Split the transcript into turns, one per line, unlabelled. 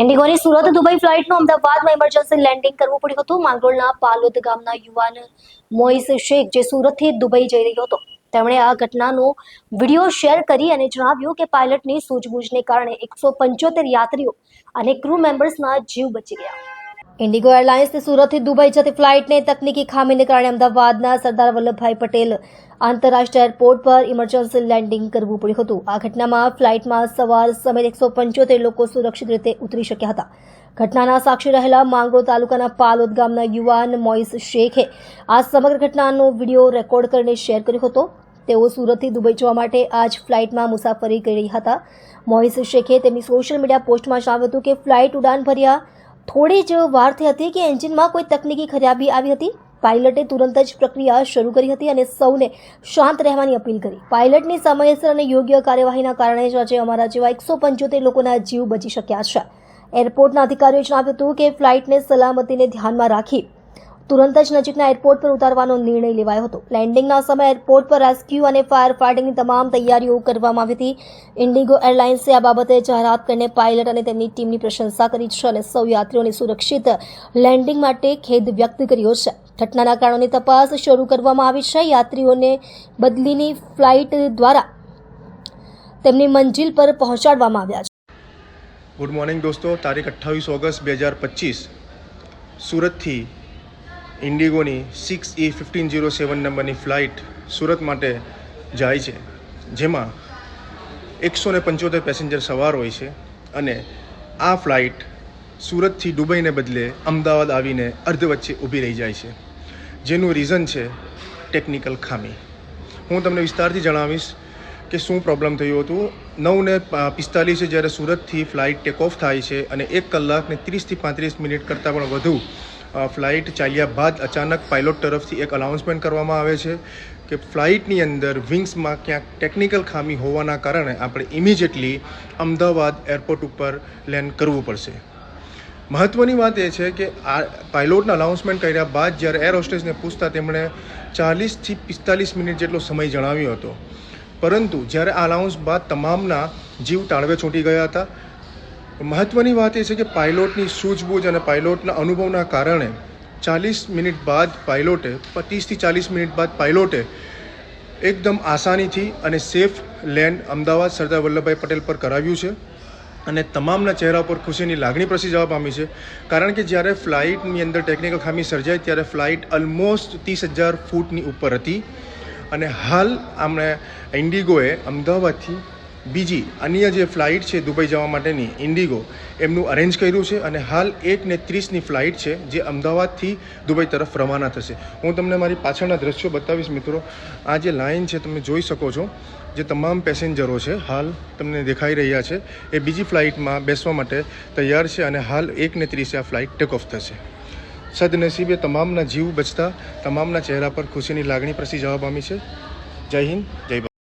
ઇન્ડિગોની Surat Dubai ફ્લાઇટનું અમદાવાદમાં emergency landing કરવું પડ્યું હતું. માંગરોળના પાલોદ ગામના યુવાન મોઇસ શેખ, જે સુરતથી દુબઈ જઈ રહ્યો હતો. તેમણે આ ઘટનાનો વીડિયો શેર કરી અને જણાવ્યું કે પાયલટની સૂઝબૂઝને કારણે એકસો પંચોતેર યાત્રીઓ અને ક્રૂ મેમ્બર્સના જીવ બચી ગયા. ઇન્ડિગો એરલાઇન્સની સુરતથી દુબઈ જતી ફ્લાઇટને તકનીકી ખામીને કારણે અમદાવાદના સરદાર વલ્લભભાઈ પટેલ આંતરરાષ્ટ્રીય એરપોર્ટ પર ઇમરજન્સી લેન્ડિંગ કરવું પડ્યું હતું. આ ઘટનામાં ફ્લાઇટમાં સવાર સમયે એકસો પંચોતેર લોકો સુરક્ષિત રીતે ઉતરી શક્યા હતા. ઘટનાના સાક્ષી રહેલા માંગરોળ તાલુકાના પાલોદ ગામના યુવાન મોઇસ શેખે આ સમગ્ર ઘટનાનો વીડિયો રેકોર્ડ કરીને શેર કર્યો હતો. તેઓ સુરતથી દુબઈ જવા માટે આજ ફ્લાઇટમાં મુસાફરી કરી રહ્યા હતા. મોહિસ શેખે તેમની સોશિયલ મીડિયા પોસ્ટમાં જણાવ્યું હતું કે ફ્લાઇટ ઉડાન ભર્યા થોડી જ વાર થઈ હતી કે એન્જિનમાં કોઈ તકનીકી ખરાબી આવી હતી. પાયલટે તુરંત જ પ્રક્રિયા શરૂ કરી હતી અને સૌને શાંત રહેવાની અપીલ કરી. પાયલટની સમયસર અને યોગ્ય કાર્યવાહીના કારણે જ આજે અમારા જેવા એકસો પંચોતેર લોકોના જીવ બચી શક્યા છે. એરપોર્ટના અધિકારીઓએ જણાવ્યું હતું કે ફ્લાઇટને સલામતીને ધ્યાનમાં રાખી તુરંત જ નજીકના એરપોર્ટ પર ઉતારવાનો નિર્ણય લેવાયો હતો. લેન્ડિંગના સમયે એરપોર્ટ પર રેસ્ક્યુ અને ફાયર ફાઇટિંગની તમામ તૈયારીઓ કરવામાં આવી હતી. ઇન્ડિગો એરલાઇન્સે આ બાબતે જાહેરાત કરીને પાયલટ અને તેમની ટીમની પ્રશંસા કરી છે અને સૌ યાત્રીઓની સુરક્ષિત લેન્ડિંગ માટે ખેદ વ્યક્ત કર્યો છે. ઘટનાના કારણોની તપાસ શરૂ કરવામાં આવી છે. યાત્રીઓને બદલીની ફ્લાઇટ દ્વારા તેમની મંજિલ પર પહોંચાડવામાં આવ્યા છે.
ગુડ મોર્નિંગ દોસ્તો. તારીખ અઠ્ઠાવીસ ઓગસ્ટ બે હજાર પચીસ. સુરતથી ઇન્ડિગોની six E fifteen zero seven નંબરની ફ્લાઇટ સુરત માટે જાય છે, જેમાં એકસો ને પંચોતેર પેસેન્જર સવાર હોય છે અને આ ફ્લાઇટ સુરતથી દુબઈને બદલે અમદાવાદ આવીને અર્ધ વચ્ચે ઊભી રહી જાય છે. જેનું રીઝન છે ટેકનિકલ ખામી. હું તમને વિસ્તારથી જણાવીશ કે શું પ્રોબ્લેમ થયું હતું? નવ ને પિસ્તાલીસે જ્યારે સુરતથી ફ્લાઇટ ટેક ઓફ થાય છે અને એક કલાકને ત્રીસથી પાંત્રીસ મિનિટ કરતાં પણ વધુ ફ્લાઇટ ચાલ્યા બાદ અચાનક પાઇલોટ તરફથી એક અનાઉન્સમેન્ટ કરવામાં આવે છે કે ફ્લાઇટની અંદર વિંગ્સમાં ક્યાંક ટેકનિકલ ખામી હોવાના કારણે આપણે ઇમિજિએટલી અમદાવાદ એરપોર્ટ ઉપર લેન્ડ કરવું પડશે. મહત્ત્વની વાત એ છે કે આ પાઇલોટના અનાઉન્સમેન્ટ કર્યા બાદ જ્યારે એર હોસ્ટેસને પૂછતા તેમણે ચાલીસથી પિસ્તાલીસ મિનિટ જેટલો સમય જણાવ્યો હતો. પરંતુ જ્યારે આ અનાઉન્સ બાદ તમામના જીવ તાળવે છૂટી ગયા હતા મહત્ત્વની વાત એ છે કે પાયલોટની સૂઝબૂઝ અને પાયલોટના અનુભવના કારણે ચાલીસ મિનિટ બાદ પાયલોટે, પચીસથી ચાલીસ મિનિટ બાદ પાયલોટે એકદમ આસાનીથી અને સેફ લેન્ડ અમદાવાદ સરદાર વલ્લભભાઈ પટેલ પર કરાવ્યું છે અને તમામના ચહેરા પર ખુશીની લાગણી પ્રસરી જવા પામી છે. કારણ કે જ્યારે ફ્લાઇટની અંદર ટેકનિકલ ખામી સર્જાઈ ત્યારે ફ્લાઇટ ઓલમોસ્ટ ત્રીસ હજાર ફૂટની ઉપર હતી. અને હાલ આપણે ઇન્ડિગોએ અમદાવાદથી બીજી અન્ય જે ફ્લાઇટ છે દુબઈ જવા માટેની ઇન્ડિગો, એમનું અરેન્જ કર્યું છે અને હાલ એક ને ત્રીસની ફ્લાઇટ છે જે અમદાવાદથી દુબઈ તરફ રવાના થશે. હું તમને મારી પાછળના દ્રશ્યો બતાવીશ મિત્રો. આ જે લાઇન છે તમે જોઈ શકો છો, જે તમામ પેસેન્જરો છે, હાલ તમને દેખાઈ રહ્યા છે, એ બીજી ફ્લાઇટમાં બેસવા માટે તૈયાર છે અને હાલ એક ને ત્રીસે આ ફ્લાઇટ ટેક ઓફ થશે. સદનસીબે તમામના જીવ બચતા, તમામના ચહેરા પર ખુશીની લાગણી પ્રસરી જવા પામી છે. જય હિન્દ, જય